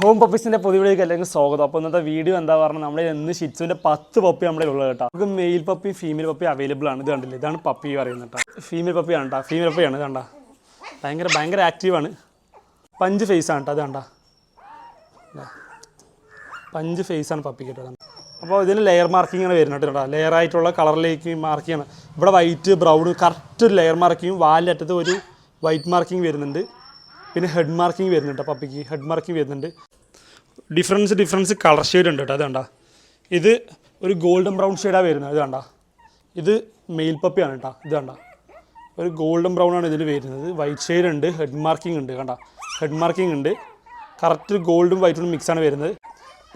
Home പപ്പീസിന്റെ പൊതുവിലേക്ക് എല്ലാവർക്കും സ്വാഗതം. അപ്പോൾ ഇന്നത്തെ വീഡിയോ എന്താ പറഞ്ഞാൽ നമ്മുടെ ഇന്ന് ഷിറ്റ്സുവിന്റെ പത്ത് പപ്പി നമ്മുടെ ഉള്ളത് കേട്ടോ. നമുക്ക് male puppy female puppy available ആണ്. ഇത് കണ്ടില്ല? ഇതാണ് പപ്പി പറയുന്നത് കേട്ടോ. ഫീമെയിൽ പപ്പിയാണ് കേട്ടോ. ഫീമെയിൽ പപ്പിയാണ് കണ്ട? ഭയങ്കര ഭയങ്കര ആക്റ്റീവാണ് പഞ്ച് ഫേസ് ആണ് കേട്ടോ അത് കണ്ട? പഞ്ച് ഫേസ് ആണ് പപ്പി കേട്ടോ അപ്പോൾ ഇതിന് ലെയർ മാർക്കിംഗ് ആണ് വരുന്നത് കേട്ടോ. ലെയർ ആയിട്ടുള്ള കളറിലേക്ക് മാർക്കിംഗ് ആണ് ഇവിടെ വൈറ്റ് ബ്രൗൺ കറക്റ്റ് ഒരു ലെയർ മാർക്കിംഗ് വാലിന്റെ അറ്റത്ത് ഒരു വൈറ്റ് മാർക്കിംഗ് വരുന്നുണ്ട്. പിന്നെ ഹെഡ് മാർക്കിംഗ് വരുന്നുണ്ട് പപ്പിക്ക് ഹെഡ് മാർക്കിംഗ് വരുന്നുണ്ട്. ഡിഫറൻസ് ഡിഫറൻസ് കളർ ഷെയ്ഡ് ഉണ്ട് കേട്ടോ. അത് കണ്ട ഇത് ഒരു ഗോൾഡൻ ബ്രൗൺ ഷെയ്ഡാണ് വരുന്നത്. ഇത് കണ്ട ഇത് മെയിൽ പപ്പിയാണ് കേട്ടോ. ഇത് കണ്ട ഒരു ഗോൾഡൻ ബ്രൗൺ ആണ് ഇതിൽ വരുന്നത്. വൈറ്റ് ഷെയ്ഡ് ഉണ്ട്. ഹെഡ് മാർക്കിംഗ് ഉണ്ട്. കണ്ട. ഹെഡ് മാർക്കിംഗ് ഉണ്ട്. കറക്റ്റ് ഗോൾഡും വൈറ്റും മിക്സ് ആണ് വരുന്നത്.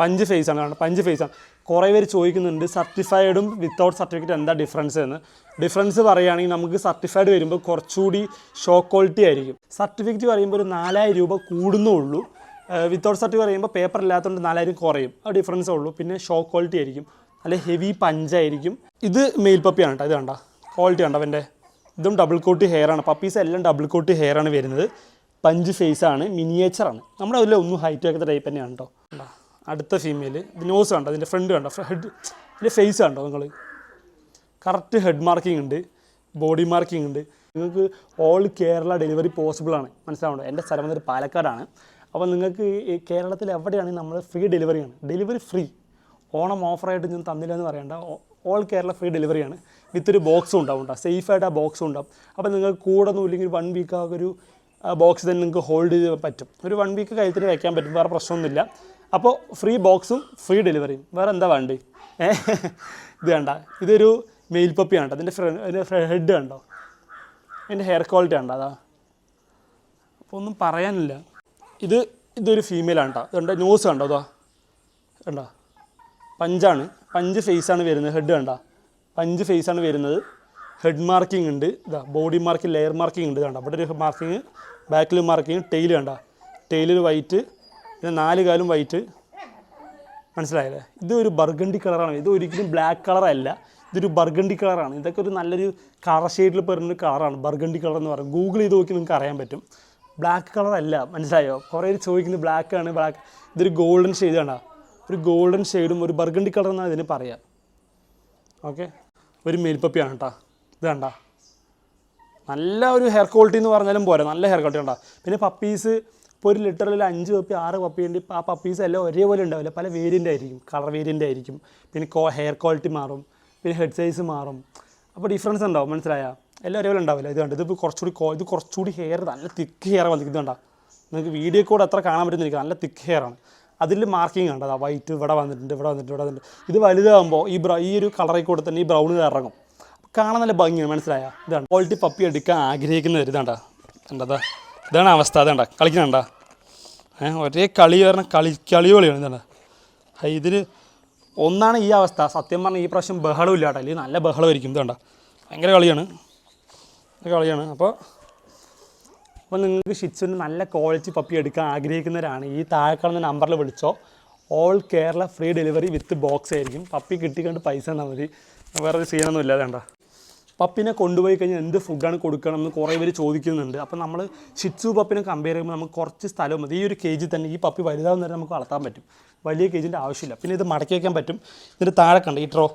പഞ്ച് ഫേസ് ആണ്. കണ്ട. പഞ്ച് ഫേസ് ആണ്. കുറേ പേര് ചോദിക്കുന്നുണ്ട് സർട്ടിഫൈഡും വിത്തൗട്ട് സർട്ടിഫിക്കറ്റ് എന്താ ഡിഫറൻസ് എന്ന്? ഡിഫറൻസ് പറയുകയാണെങ്കിൽ നമുക്ക് സർട്ടിഫൈഡ് വരുമ്പോൾ കുറച്ചുകൂടി ഷോ ക്വാളിറ്റി ആയിരിക്കും. സർട്ടിഫിക്കറ്റ് പറയുമ്പോൾ ഒരു നാലായിരം രൂപ കൂടുന്നേ ഉള്ളൂ വിത്തൗട്ട് സർട്ടിഫിക്കറ്റ് പറയുമ്പോൾ പേപ്പർ ഇല്ലാത്തതുകൊണ്ട് നാലായിരം കുറയും. ആ ഡിഫറൻസേ ഉള്ളൂ. പിന്നെ ഷോ ക്വാളിറ്റി ആയിരിക്കും. നല്ല ഹെവി പഞ്ചായിരിക്കും. ഇത് മെയിൽ പപ്പിയാണ് കേട്ടോ ഇത് കണ്ട. ക്വാളിറ്റി കണ്ട അവന്റെ. ഇതും ഡബിൾ കോട്ട് ഹെയർ ആണ്. പപ്പീസ് എല്ലാം ഡബിൾ കോട്ട് ഹെയർ ആണ് വരുന്നത്. പഞ്ച് ഫേസ് ആണ്. മിനിയേച്ചർ ആണ്. നമ്മുടെ അതിലൊന്നും ഹൈറ്റ് വെക്കുന്ന ടൈപ്പ് തന്നെയാണ് കേട്ടോ? അടുത്ത ഫീമെയിൽ ഇത് നോസ് കണ്ടോ? അതിന്റെ ഫ്രണ്ട് കണ്ടോ? ഹെഡ് ഇതിന്റെ ഫേസ് കണ്ടോ നിങ്ങൾ കറക്റ്റ് ഹെഡ് മാർക്കിംഗ് ഉണ്ട് ബോഡി മാർക്കിംഗ് ഉണ്ട്. നിങ്ങൾക്ക് ഓൾ കേരള ഡെലിവറി പോസിബിൾ ആണ്. മനസ്സിലാവുണ്ടോ എന്റെ സ്ഥലം വന്നിട്ട് പാലക്കാടാണ്. അപ്പോൾ നിങ്ങൾക്ക് കേരളത്തിൽ എവിടെയാണെങ്കിൽ നമ്മൾ ഫ്രീ ഡെലിവറിയാണ് ഡെലിവറി ഫ്രീ ഓണം ഓഫറായിട്ട് ഞാൻ തന്നില്ല എന്ന് പറയണ്ട. ഓൾ കേരള ഫ്രീ ഡെലിവറിയാണ് വിത്ത് ഒരു ബോക്സും ഉണ്ടാവും കേട്ടോ സേഫായിട്ട് ആ ബോക്സും ഉണ്ടാവും. അപ്പോൾ നിങ്ങൾക്ക് കൂടെ ഒന്നും ഇല്ലെങ്കിൽ വൺ വീക്ക് ആ ഒരു ബോക്സ് തന്നെ നിങ്ങൾക്ക് ഹോൾഡ് ചെയ്യാൻ പറ്റും. ഒരു വൺ വീക്ക് കഴുത്തിന് വയ്ക്കാൻ പറ്റും. വേറെ പ്രശ്നമൊന്നുമില്ല. അപ്പോൾ ഫ്രീ ബോക്സും ഫ്രീ ഡെലിവറിയും വേറെ എന്താ വേണ്ടേ? ഇത് വേണ്ട. ഇതൊരു മെയിൽ പപ്പി കണ്ടോ അതിന്റെ അതിന്റെ ഹെഡ് കണ്ടോ? അതിന്റെ ഹെയർ ക്വാളിറ്റി കണ്ടോ? അതാ. അപ്പോൾ ഒന്നും പറയാനില്ല. ഇത് ഇതൊരു ഫീമെയിലാണ് ആണ്ടോ ഇതുണ്ട് ന്യൂസ് കണ്ടോ? അതാ കണ്ടോ? പഞ്ചാണ്. പഞ്ച് ഫേസാണ് വരുന്നത്. ഹെഡ് കണ്ടോ? പഞ്ച് ഫേസാണ് വരുന്നത്. ഹെഡ് മാർക്കിംഗ് ഉണ്ട്. ഇതാ ബോഡി മാർക്കിംഗ് ലെയർ മാർക്കിംഗ് ഉണ്ട് കണ്ടോ? അവിടെ ഒരു മാർക്കിങ് ബാക്കിൽ മാർക്കിങ് ടെയിൽ കണ്ടോ? ടെയിലൊരു വൈറ്റ് പിന്നെ നാല് കാലും വൈറ്റ് മനസ്സിലായല്ലേ? ഇത് ഒരു ബർഗണ്ടി കളറാണ് ഇത് ഒരിക്കലും ബ്ലാക്ക് കളറല്ല ഇതൊരു ബർഗണ്ടി കളറാണ് ഇതൊക്കെ ഒരു നല്ലൊരു കളർ ഷെയ്ഡിൽ പറഞ്ഞൊരു കളറാണ് ബർഗണ്ടി കളർ എന്ന് പറയും. ഗൂഗിൾ ചെയ്ത് നോക്കി നിങ്ങൾക്ക് അറിയാൻ പറ്റും. ബ്ലാക്ക് കളറല്ല മനസ്സിലായോ? കുറേ ചോദിക്കുന്നത് ബ്ലാക്ക് ആണ് ബ്ലാക്ക് ഇതൊരു ഗോൾഡൻ ഷെയ്ഡ് ആണ്. ഒരു ഗോൾഡൻ ഷെയ്ഡും ഒരു ബർഗണ്ടി കളർ എന്നാണ് ഇതിന് പറയാം. ഓക്കെ ഒരു മേൽപ്പപ്പിയാണ് കേട്ടോ ഇത് കണ്ട. നല്ല ഒരു ഹെയർ ക്വാളിറ്റി എന്ന് പറഞ്ഞാലും പോരാ. നല്ല ഹെയർ ക്വാളിറ്റി ഉണ്ടാ പിന്നെ പപ്പീസ് ഇപ്പോൾ ഒരു ലിറ്ററിൽ അഞ്ച് പപ്പി ആറ് പപ്പി ഉണ്ട്. ആ പപ്പീസ് എല്ലാം ഒരേപോലെ ഉണ്ടാവില്ല. പല വേരിയന്റ് ആയിരിക്കും. കളർ വേരിയന്റ് ആയിരിക്കും. പിന്നെ കോ ഹെയർ ക്വാളിറ്റി മാറും. പിന്നെ ഹെഡ് സൈസ് മാറും. അപ്പോൾ ഡിഫറൻസ് ഉണ്ടാവും. മനസ്സിലായ? എല്ലാം ഒരേപോലെ ഉണ്ടാവില്ല. ഇത് കണ്ട്? ഇതിപ്പോൾ കുറച്ചുകൂടി കോ ഇത് കുറച്ചുകൂടി ഹെയർ നല്ല തിക്ക് ഹെയർ വന്നിരിക്കുന്നത് കണ്ടാ? നിങ്ങൾക്ക് വീഡിയോ കൂടെ അത്ര കാണാൻ പറ്റുന്നില്ല നല്ല തിക്ക് ഹെയർ ആണ്. അതിൽ മാർക്കിംഗ് ഉണ്ട് അതാ വൈറ്റ് ഇവിടെ വന്നിട്ടുണ്ട് ഇവിടെ വന്നിട്ടുണ്ട് ഇവിടെ വന്നിട്ടുണ്ട്. ഇത് വലുതാകുമ്പോൾ ഈ ബ്ര ഈ ഒരു കളറിൽ കൂടെ തന്നെ ഈ ബ്രൗൺ ഇറങ്ങും. കാണാൻ നല്ല ഭംഗിയാണ്. മനസ്സിലായ? ഇതാണ് ക്വാളിറ്റി പപ്പി എടുക്കാൻ ആഗ്രഹിക്കുന്നവർ ഇതാണ്ടാ കണ്ടതാ. ഇതാണ് അവസ്ഥ. അതേണ്ട കളിക്കണണ്ട ഏഹ് ഒരേ കളി പറഞ്ഞ കളി കളിയോളിയാണ് ഇതാണ്. ഇതിൽ ഒന്നാണ് ഈ അവസ്ഥ. സത്യം പറഞ്ഞാൽ ഈ പ്രാവശ്യം ബഹളം ഇല്ല കേട്ടോ. അല്ലെങ്കിൽ നല്ല ബഹളമായിരിക്കും. ഇതാണ്ട ഭയങ്കര കളിയാണ്. കളിയാണ്. അപ്പോൾ അപ്പോൾ നിങ്ങൾക്ക് ഷിറ്റ്സിന് നല്ല ക്വാളിറ്റി പപ്പി എടുക്കാൻ ആഗ്രഹിക്കുന്നവരാണ് ഈ താഴെ നമ്പറിൽ വിളിച്ചോ. All Kerala free delivery with box ആയിരിക്കും. പപ്പി കിട്ടിക്കൊണ്ട് പൈസ തന്നാൽ മതി. വേറെ സീനൊന്നും ഇല്ലാതെ വേണ്ട പപ്പിനെ കൊണ്ടുപോയി കഴിഞ്ഞാൽ എന്ത് ഫുഡാണ് കൊടുക്കണം എന്ന് കുറേ പേര് ചോദിക്കുന്നുണ്ട്. അപ്പോൾ നമ്മൾ ഷിറ്റ്സു പപ്പിനെ കമ്പയർ ചെയ്യുമ്പോൾ നമുക്ക് കുറച്ച് സ്ഥലം മതി. ഈ ഒരു കേജിൽ തന്നെ ഈ പപ്പി വലുതാവുന്ന നേരം നമുക്ക് വളർത്താൻ പറ്റും. വലിയ കേജിന്റെ ആവശ്യമില്ല. പിന്നെ ഇത് മടക്കി വയ്ക്കാൻ പറ്റും. ഇതിന്റെ താഴെ കണ്ട ഈ ട്രോ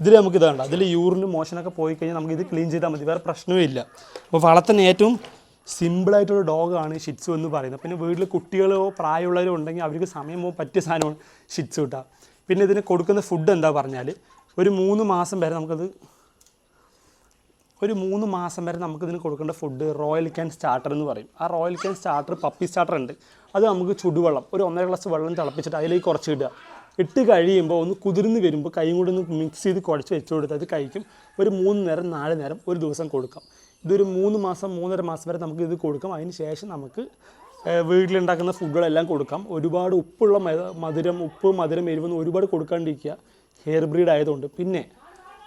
ഇതിൽ നമുക്ക് ഇതാണ്ട് അതിൽ യൂറിനും മോഷനൊക്കെ പോയി കഴിഞ്ഞാൽ നമുക്ക് ഇത് ക്ലീൻ ചെയ്താൽ മതി. വേറെ പ്രശ്നവും ഇല്ല. അപ്പോൾ വളർത്തുന്ന ഏറ്റവും സിമ്പിളായിട്ടുള്ള ഡോഗാണ് ഷിറ്റ്സു എന്ന് പറയുന്നത്. പിന്നെ വീട്ടിൽ കുട്ടികളോ പ്രായമുള്ളവരോ ഉണ്ടെങ്കിൽ അവർക്ക് സമയം പോകാൻ പറ്റിയ സാധനമാണ് ഷിറ്റ്സു കിട്ടുക പിന്നെ ഇതിന് കൊടുക്കുന്ന ഫുഡ് എന്താ പറഞ്ഞാൽ ഒരു മൂന്ന് മാസം വരെ നമുക്കത് ഒരു മൂന്ന് മാസം വരെ നമുക്കിതിന് കൊടുക്കേണ്ട ഫുഡ് റോയൽ ക്യാൻ സ്റ്റാർട്ടർ എന്ന് പറയും. ആ Royal Canin starter puppy starter ഉണ്ട്. അത് നമുക്ക് ചുടുവെള്ളം ഒരു ഒന്നര ഗ്ലാസ് വെള്ളം തിളപ്പിച്ചിട്ട് അതിലേക്ക് കുറച്ച് ഇടുക. ഇട്ട് കഴിയുമ്പോൾ ഒന്ന് കുതിർന്ന് വരുമ്പോൾ കൈയും കൂടി ഒന്ന് മിക്സ് ചെയ്ത് കുഴച്ച് വെച്ച് കൊടുത്ത് അത് കഴിക്കും. ഒരു മൂന്ന് നേരം നാല് നേരം ഒരു ദിവസം കൊടുക്കാം. ഇതൊരു മൂന്ന് മാസം മൂന്നര മാസം വരെ നമുക്ക് ഇത് കൊടുക്കാം. അതിന് ശേഷം നമുക്ക് വീട്ടിലുണ്ടാക്കുന്ന ഫുഡുകളെല്ലാം കൊടുക്കാം. ഒരുപാട് ഉപ്പുള്ള മധുരം ഉപ്പ് മധുരം എരിവൊന്നും ഒരുപാട് കൊടുക്കാണ്ടിരിക്കുക. ഹെയർ ബ്രീഡ് ആയതുകൊണ്ട്. പിന്നെ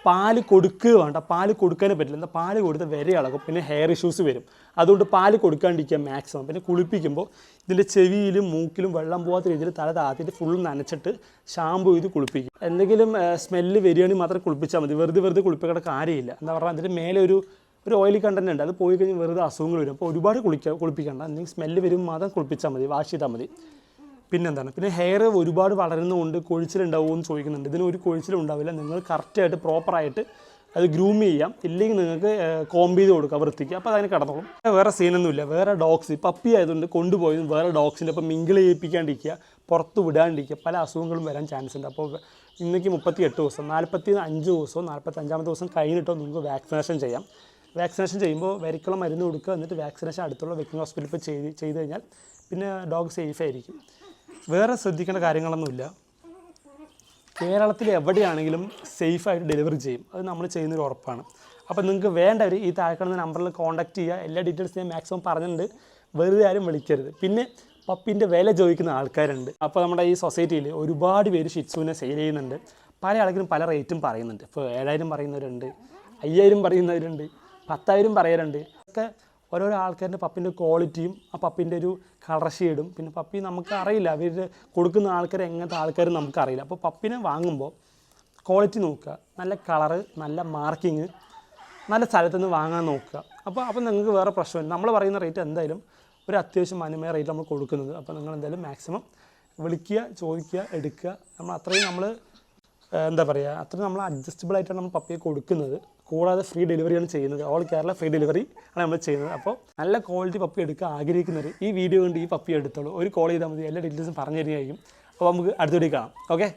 പാൽ കൊടുക്കുക വേണ്ട. പാൽ കൊടുക്കാനേ പറ്റില്ല. എന്താ പാൽ കൊടുത്ത് വരെ ഇളകും പിന്നെ ഹെയർ ഇഷ്യൂസ് വരും. അതുകൊണ്ട് പാൽ കൊടുക്കാണ്ടിരിക്കുക മാക്സിമം പിന്നെ കുളിപ്പിക്കുമ്പോൾ ഇതിന്റെ ചെവിയിലും മൂക്കിലും വെള്ളം പോകാത്ത രീതിയിൽ തല താത്തിയിട്ട് ഫുൾ നനച്ചിട്ട് ഷാമ്പു ചെയ്ത് കുളിപ്പിക്കും എന്തെങ്കിലും സ്മെല്ല് വരികയാണെങ്കിൽ മാത്രം കുളിപ്പിച്ചാൽ മതി. വെറുതെ വെറുതെ കുളിപ്പിക്കേണ്ട കാര്യമില്ല. എന്താ പറഞ്ഞാൽ അതിന്റെ മേലെ ഒരു ഒരു ഓയിലി കണ്ടന്റ് ഉണ്ട്. അത് പോയി കഴിഞ്ഞാൽ വെറുതെ അസുഖങ്ങൾ വരും. അപ്പോൾ ഒരുപാട് കുളിക്കുക കുളിപ്പിക്കേണ്ട. എന്തെങ്കിലും സ്മെല്ല് വരുമ്പോൾ മാത്രം കുളിപ്പിച്ചാൽ മതി. വാഷ് ചെയ്താൽ മതി. പിന്നെന്താണ്? പിന്നെ ഹെയർ ഒരുപാട് വളരുന്നതുകൊണ്ട് കൊഴിച്ചിലുണ്ടാവുമോ എന്ന് ചോദിക്കുന്നുണ്ട്. ഇതിന് ഒരു കൊഴിച്ചിലും ഉണ്ടാവില്ല നിങ്ങൾ കറക്റ്റായിട്ട് പ്രോപ്പറായിട്ട് അത് ഗ്രൂം ചെയ്യാം. ഇല്ലെങ്കിൽ നിങ്ങൾക്ക് കോമ്പ് ചെയ്ത് കൊടുക്കാം വൃത്തിക്ക്. അപ്പോൾ അതിന് കിടന്നോളും. വേറെ സീനൊന്നുമില്ല. വേറെ ഡോഗ്സ് പപ്പി ആയതുകൊണ്ട് കൊണ്ടുപോയി വേറെ ഡോഗ്സിന്റെ ഇപ്പം മിങ്കിൾ ചെയ്യിപ്പിക്കാണ്ടിരിക്കുക പുറത്ത് വിടാണ്ടിരിക്കുക പല അസുഖങ്ങളും വരാൻ ചാൻസ് ഉണ്ട്. അപ്പോൾ ഇന്നേക്ക് മുപ്പത്തി എട്ട് ദിവസം നാൽപ്പത്തി അഞ്ച് ദിവസവും നാൽപ്പത്തി അഞ്ചാമത്തെ ദിവസം കഴിഞ്ഞിട്ടോ നിങ്ങൾക്ക് വാക്സിനേഷൻ ചെയ്യാം. വാക്സിനേഷൻ ചെയ്യുമ്പോൾ വരിക്കുള്ള മരുന്ന് കൊടുക്കുക. എന്നിട്ട് വാക്സിനേഷൻ അടുത്തുള്ള വെക്കിംഗ് ഹോസ്പിറ്റലിൽ ഇപ്പോൾ ചെയ്ത് ചെയ്ത് കഴിഞ്ഞാൽ പിന്നെ ഡോഗ് സേഫ് ആയിരിക്കും. വേറെ ശ്രദ്ധിക്കേണ്ട കാര്യങ്ങളൊന്നുമില്ല. കേരളത്തിൽ എവിടെയാണെങ്കിലും സേഫായിട്ട് ഡെലിവറി ചെയ്യും. അത് നമ്മൾ ചെയ്യുന്നൊരു ഉറപ്പാണ്. അപ്പോൾ നിങ്ങൾക്ക് വേണ്ടവർ ഈ താഴെക്കാണുന്ന നമ്പറിൽ കോൺടാക്റ്റ് ചെയ്യുക. എല്ലാ ഡീറ്റെയിൽസ് ഞാൻ മാക്സിമം പറഞ്ഞിട്ടുണ്ട്. വെറുതെ ആരും വിളിക്കരുത്. പിന്നെ പപ്പിന്റെ വില ചോദിക്കുന്ന ആൾക്കാരുണ്ട്. അപ്പോൾ നമ്മുടെ ഈ സൊസൈറ്റിയിൽ ഒരുപാട് പേര് ഷിറ്റ്സുവിനെ സെയിൽ ചെയ്യുന്നുണ്ട്. പല ആൾക്കാരും പല റേറ്റും പറയുന്നുണ്ട്. ഇപ്പോൾ ഏഴായിരം പറയുന്നവരുണ്ട് അയ്യായിരം പറയുന്നവരുണ്ട് പത്തായിരം പറയാറുണ്ട് ഒക്കെ ഓരോരോ ആൾക്കാരുടെ പപ്പിന്റെ ക്വാളിറ്റിയും ആ പപ്പിന്റെ ഒരു കളർ ഷെയ്ഡും പിന്നെ പപ്പി നമുക്ക് അറിയില്ല അവർ കൊടുക്കുന്ന ആൾക്കാർ എങ്ങനത്തെ ആൾക്കാരും നമുക്കറിയില്ല. അപ്പോൾ പപ്പിനെ വാങ്ങുമ്പോൾ ക്വാളിറ്റി നോക്കുക. നല്ല കളറ് നല്ല മാർക്കിങ് നല്ല സ്ഥലത്ത് നിന്ന് വാങ്ങാൻ നോക്കുക. അപ്പോൾ അപ്പോൾ നിങ്ങൾക്ക് വേറെ പ്രശ്നമില്ല. നമ്മൾ പറയുന്ന റേറ്റ് എന്തായാലും ഒരു അത്യാവശ്യം മാന്യമായ റേറ്റ് നമ്മൾ കൊടുക്കുന്നത്. അപ്പോൾ നിങ്ങൾ എന്തായാലും മാക്സിമം വിളിക്കുക ചോദിക്കുക എടുക്കുക. നമ്മൾ അത്രയും നമ്മൾ എന്താ പറയുക അത്രയും നമ്മൾ അഡ്ജസ്റ്റബിൾ ആയിട്ടാണ് നമ്മൾ പപ്പിയെ കൊടുക്കുന്നത്. കൂടാതെ ഫ്രീ ഡെലിവറിയാണ് ചെയ്യുന്നത്. ഓൾ കേരള ഫ്രീ ഡെലിവറി ആണ് നമ്മൾ ചെയ്യുന്നത്. അപ്പോൾ നല്ല ക്വാളിറ്റി പപ്പി എടുക്കാൻ ആഗ്രഹിക്കുന്നവർ ഈ വീഡിയോ കൊണ്ട് ഈ പപ്പി എടുത്തോളൂ. ഒരു കോൾ ചെയ്താൽ മതി. എല്ലാ ഡീറ്റെയിൽസും പറഞ്ഞു തരികയായിരിക്കും അപ്പോൾ നമുക്ക് അടുത്ത വീഡിയോ കാണാം. ഓക്കെ